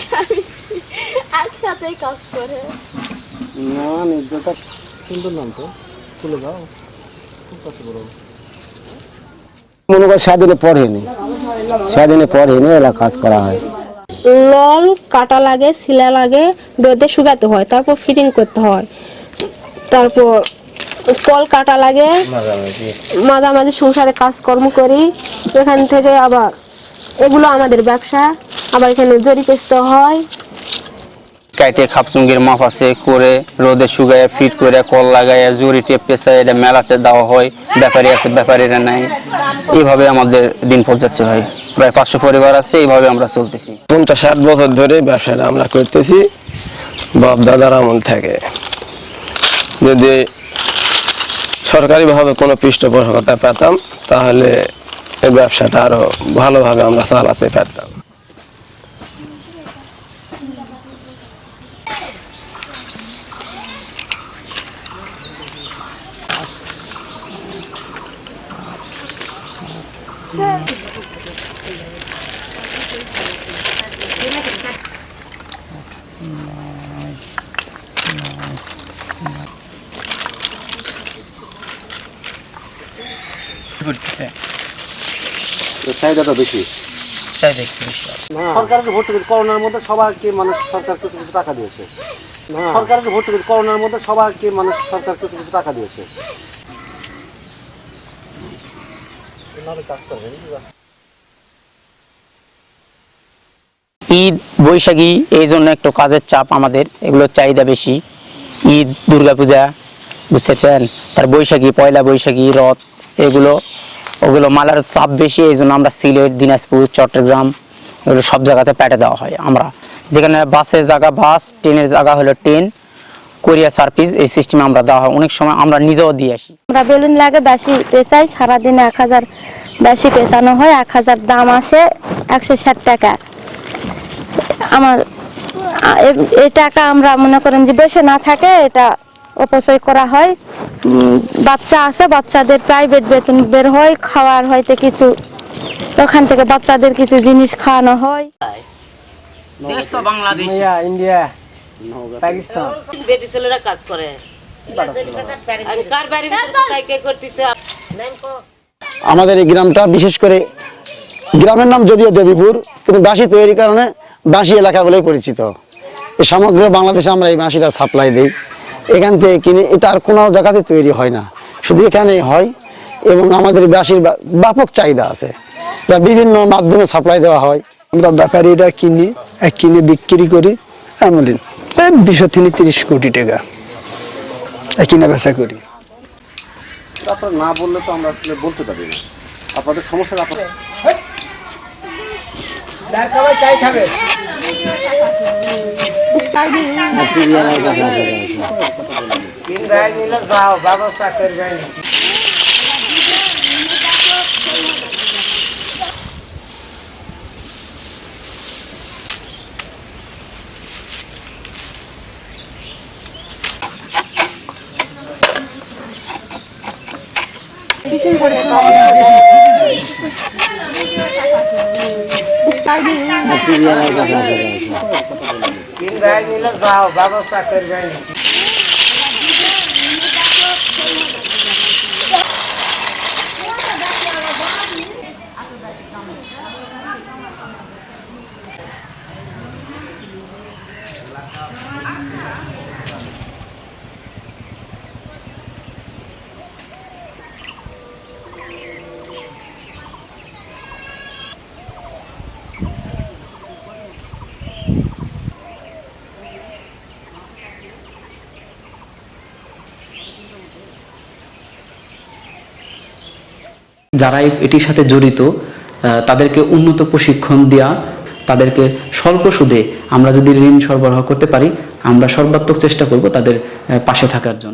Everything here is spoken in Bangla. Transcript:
স্বামী একসাথে কাজ করে। না নির্দেশটা সুন্দর নাম তো। তুলে দাও। খুব কত বড়। মনে কর পড়েনি। পড়েনি এলা কাজ করা হয়। লল কাটা লাগে শিলা লাগে রোদে শুকাতে হয় তারপর ফিটিং করতে হয়। তারপর কল কাটা লাগে মাঝামাঝি সংসারে কাজকর্ম করি এখান থেকে আবার এগুলো আমাদের ব্যবসা। আবার এখানে জরি হয়। কাইটে খাপচুঙ্গির মাপ আছে করে রোদে শুকায় ফিট করে কল লাগায় জুরি টেপ পেঁচায় এটা মেলাতে দেওয়া হয়। ব্যাপারী আছে ব্যাপারীরা নাই। এইভাবে আমাদের দিন যাচ্ছে ভাই। প্রায় পাঁচশো পরিবার আছে এইভাবে আমরা চলতেছি। পঞ্চাশ ষাট বছর ধরে ব্যবসাটা আমরা করতেছি বাপ দাদার আমল থেকে। যদি সরকারিভাবে কোনো পৃষ্ঠপোষকতা পেতাম তাহলে এই ব্যবসাটা আরও ভালোভাবে আমরা চালাতে পারতাম। চাহিদাটা বেশি সরকারকে ভর্তি করে করোনার মধ্যে সবাইকে মানুষ সরকার কিছু কিছু টাকা দিয়েছে। সরকারকে ভর্তি করোনার মধ্যে সবাইকে মানুষ সরকার কিছু কিছু টাকা দিয়েছে। ঈদ বৈশাখী এই জন্য একটু কাজের চাপ আমাদের এগুলোর চাহিদা বেশি। ঈদ দুর্গাপূজা বুঝতে পারেন তার বৈশাখী পয়লা বৈশাখী রথ এগুলো ওগুলো মালার চাপ বেশি এই জন্য আমরা সিলেট, দিনাজপুর, চট্টগ্রাম এগুলো সব জায়গাতে প্যাটে দেওয়া হয় আমরা। যেখানে বাসের জায়গা, বাস, ট্রেনের জায়গা হলো ট্রেন কোরিয়া সার্ভিস এই সিস্টেমে আমরা দেওয়া হয়। অনেক সময় আমরা নিজেও দিয়ে আসি। আমরা বেলুন লাগে, বেশি পেঁচাই, সারাদিনে এক হাজার বেশি পেঁচানো হয়, এক হাজার দাম আসে একশো ষাট টাকা। আমার এই টাকা আমরা মনে করেন যে বসে না থাকে, এটা অপচয় করা হয়। উম, বাচ্চা আছে বাচ্চাদের প্রাইভেট বেতন বের হয় খাওয়ার হয়তো কিছু। ওখান থেকে বাচ্চাদের কিছু জিনিস খাওয়ানো হয়। দেশ তো বাংলাদেশ। ইন্ডিয়া পাকিস্তান। বেটি ছেলেরা কাজ করে। আমাদের এই গ্রামটা বিশেষ করে গ্রামের নাম যদিও দেবীপুর কিন্তু বাঁশি তৈরির কারণে বাঁশি এলাকা বলেই পরিচিত। এই সমগ্র বাংলাদেশে আমরা এই বাঁশিটা সাপ্লাই দিই। এখান থেকে কিনে এটা আর কোনো জায়গাতে তৈরি হয় না। শুধু এখানেই হয় এবং আমাদের বাঁশির বা- ব্যাপক চাহিদা আছে। যা বিভিন্ন মাধ্যমে সাপ্লাই দেওয়া হয়। আমরা ব্যাপারীরা কিনি আর কিনে বিক্রি করি এমন দুশো থেকে তিরিশ কোটি টাকা। আর কিনা বেচা করি। আপনারা না বললে তো আমরা আসলে বলতে পারি না। আপনাদের সমস্যাটা আপনার তিন ভাই মিলে যাও ব্যবস্থা করবেন তিন ভাই মিলে যাও ব্যবস্থা করবেন যারা এটির সাথে জড়িত তাদেরকে উন্নত প্রশিক্ষণ দেওয়া তাদেরকে স্বল্প সুদে আমরা যদি ঋণ সরবরাহ করতে পারি, আমরা সর্বাত্মক চেষ্টা করব তাদের পাশে থাকার জন্য।